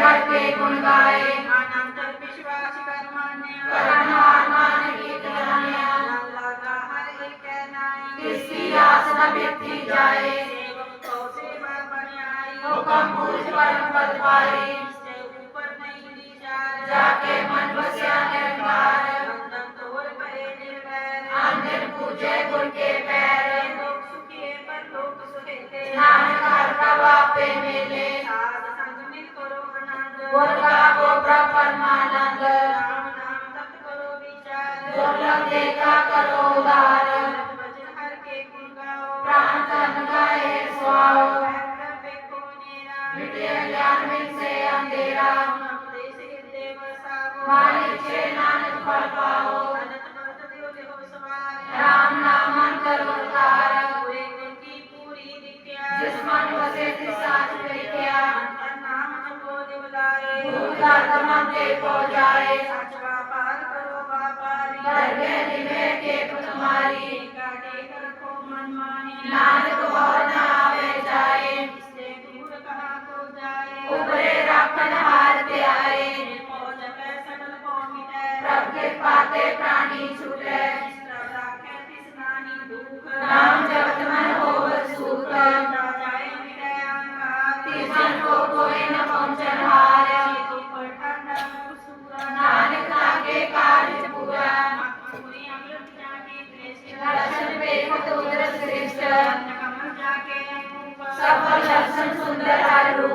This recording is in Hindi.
हर के गुण गाए। अनंतर विश्वास कर्मण्य करण आत्मान की ध्यान्य लगा हर एक नाय किसी आस न व्यक्ति जाए। तो सेवा बनियाई हुकम पूज परम पद पाए। इससे ऊपर नहीं विचार जाके मन बसिया निर्कार अंदर तोर परे निर्वैर अंदर पूजे गुर के पैर। लोग सुखिए पर लोग सुखिते नानक हर प्रभाव पे मिले। साध संग मिल करो देता करो उदार। भजन हर के गुण गाओ प्राण तन गाए स्वाओ मिटे ज्ञान मिल से अंधेरा। मारे छे नानक फल पाओ। राम नाम अंतर उतार। जिस मन बसे थी साच प्रिया नाम जपो दिवलाए भूत आत्मा ते को जाए। काटे कर को मन माने। नानक और न आवे जाए। इससे दूर कहा को जाए। उपरे राखन हार ते आए हो जपे सकल को मिटे। प्रभ के पाते प्राणी छूटे। राखे तिस नानी दुख। नाम जगत मन होव सुख। ना जाए मिटे अंगार। तिजन को कोई न पहुंचन हार। नानक नाके कार्य पूरा। पूरी సుందరాలు